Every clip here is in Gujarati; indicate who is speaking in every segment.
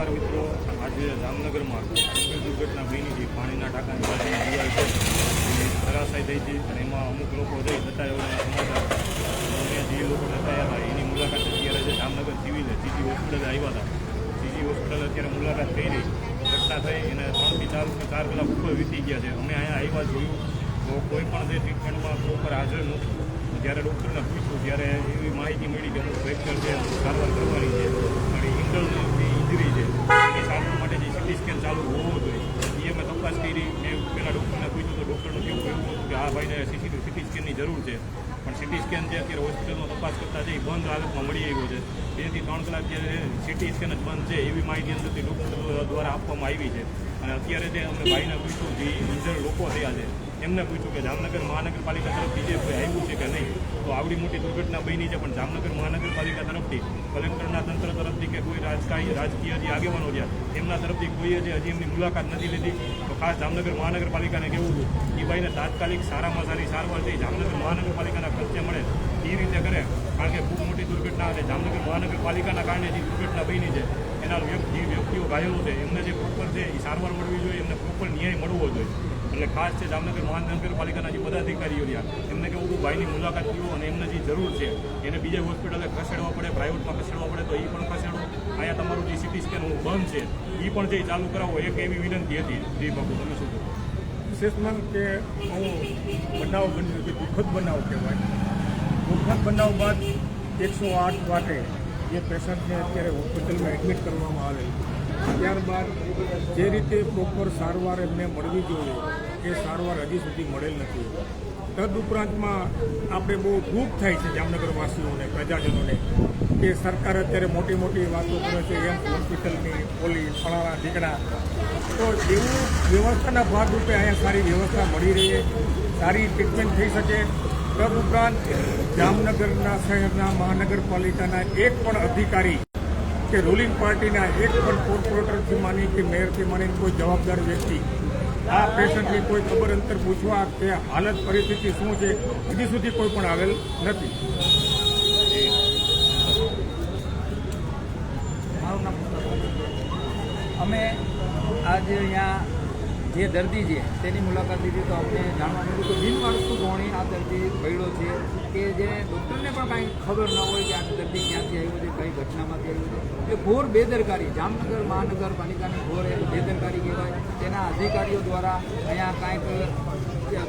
Speaker 1: આજે જામનગરમાં દુર્ઘટના બની પાણીના ટાંકાની બાજુમાં દિવાલ છે. અને એમાં અમુક લોકો જઈ સમાચાર. અને જે લોકો બતાવ્યા હતા, એની મુલાકાત અત્યારે જે જામનગર સિવિલે સીજી હોસ્પિટલે આવ્યા હતા. સીજી હોસ્પિટલ અત્યારે મુલાકાત થઈ રહી. ઘટના થઈ એને ત્રણથી ચાર ચાર કલાક ઉપર વીતી ગયા છે. અમે અહીંયા આવ્યા જોયું. તો કોઈ પણ જે ટ્રીટમેન્ટમાં પ્રોપર હાજર નહોતું જ્યારે ડૉક્ટરને પૂછ્યું, ત્યારે એવી માહિતી મળી કે અમુક ફ્રેક્ચર છે સારવાર કરવાની છે. અને ઇન્ટરનલ ઇન્જરી છે. એ સારવાર માટે જે સિટી સ્કેન ચાલુ હોવો જોઈએ. એ અમે તપાસ કરી, મેં પહેલાં ડૉક્ટરને પૂછ્યું તો ડૉક્ટરનું કેવું કહ્યું હતું કે આ ભાઈને સીટી સિટી સ્કેનની જરૂર છે. પણ સિટી સ્કેન જે અત્યારે હોસ્પિટલમાં તપાસ કરતા છે, એ બંધ હાલતમાં મળી આવ્યો છે. બેથી ત્રણ કલાક જે સિટી સ્કેન જ બંધ છે, એવી માહિતી અંદરથી ડૉક્ટર દ્વારા આપવામાં આવી છે. અને અત્યારે જે અમે ભાઈને પૂછ્યું, જે ઇન્જર લોકો થયા છે, એમને પૂછ્યું કે જામનગર મહાનગરપાલિકા તરફથી જે આવ્યું છે કે નહીં, તો આવડી મોટી દુર્ઘટના બની છે, પણ જામનગર મહાનગરપાલિકા તરફથી, કલેક્ટરના તંત્ર તરફથી કે કોઈ રાજકારી રાજકીય જે આગેવાનો રહ્યા, એમના તરફથી કોઈએ જે હજી એમની મુલાકાત નથી લીધી. ખાસ જામનગર મહાનગરપાલિકાને કહેવું હતું એ ભાઈને તાત્કાલિક સારામાં સારી સારવાર થઈ જામનગર મહાનગરપાલિકાના ખર્ચે મળે એ રીતે કરે. કારણ કે ખૂબ મોટી દુર્ઘટના છે જામનગર મહાનગરપાલિકાના કારણે જે દુર્ઘટના બની છે એના જે વ્યક્તિઓ ઘાયલો છે, એમને જે પ્રોપર છે, એ સારવાર મળવી જોઈએ, એમને પ્રોપર ન્યાય મળવો જોઈએ. એટલે ખાસ છે જામનગર મહાનગરપાલિકાના જે બધા અધિકારીઓ રહ્યા, એમને કેવું કે ભાઈની મુલાકાત લો અને એમને જે જરૂર છે, એને બીજા હોસ્પિટલે ખસેડવા પડે, પ્રાઇવેટમાં ખસેડવા પડે, તો એ પણ ખસેડો. અહીંયા તમારું જે સિટી સ્કેન બંધ છે એ પણ જે ચાલુ કરાવો, એક એવી વિનંતી હતી. જે બાબુ તમે શું કહો?
Speaker 2: વિશેષમાં કે હું બનાવ બન્યો કે દુઃખદ બનાવ કહેવાય. દુઃખદ બનાવ બાદ એકસો આઠ વાટે જે પેશન્ટને અત્યારે હોસ્પિટલમાં એડમિટ કરવામાં આવેલ ત્યારબાદ જે રીતે પ્રોપર સારવાર એમને મળવી જોઈએ, એ સારવાર હજી સુધી મળેલ નથી. તદ ઉપરાંતમાં આપણે બહુ દુઃખ થાય છે જામનગરવાસીઓને, પ્રજાજનોને, કે સરકાર અત્યારે મોટી મોટી વાતો કરે છે, એમ હોસ્પિટલની પોલીસ ફળાણા ઢીકડા તો એવું વ્યવસ્થાના ભાગરૂપે અહીંયા સારી વ્યવસ્થા મળી રહે, સારી ટ્રીટમેન્ટ થઈ શકે તદ ઉપરાંત જામનગરના શહેરના મહાનગરપાલિકાના એક પણ અધિકારી કે રૂલિંગ પાર્ટીના એક પણ કોર્પોરેટરથી માની કે મેયરથી માની કોઈ જવાબદાર વ્યક્તિ આ પેશન્ટની કોઈ ખબર અંતર પૂછવા કે હાલત પરિસ્થિતિ શું છે, હજી સુધી કોઈ પણ આવેલ નથી.
Speaker 3: અમે આજે અહીંયા જે દર્દી છે, તેની મુલાકાત લીધી તો આપણે જાણવા મળ્યું કે બિનવારસુ ધોરણે આ દર્દી પડ્યો છે કે જે ડૉક્ટરને પણ કાંઈ ખબર ન હોય કે આ દર્દી ક્યાંથી આવ્યો છે, કઈ ઘટનામાંથી આવ્યો છે. એ ઘોર બેદરકારી, જામનગર મહાનગરપાલિકાની ઘોર એ બેદરકારી કહેવાય. તેના અધિકારીઓ દ્વારા અહીંયા કાંઈક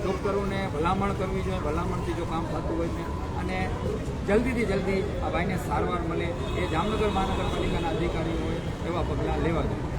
Speaker 3: ડૉક્ટરોને ભલામણ કરવી જોઈએ, ભલામણથી જો કામ થતું હોય છે. અને જલ્દીથી જલ્દી આ ભાઈને સારવાર મળે, એ જામનગર મહાનગરપાલિકાના અધિકારીઓએ એવા પગલાં લેવા જોઈએ.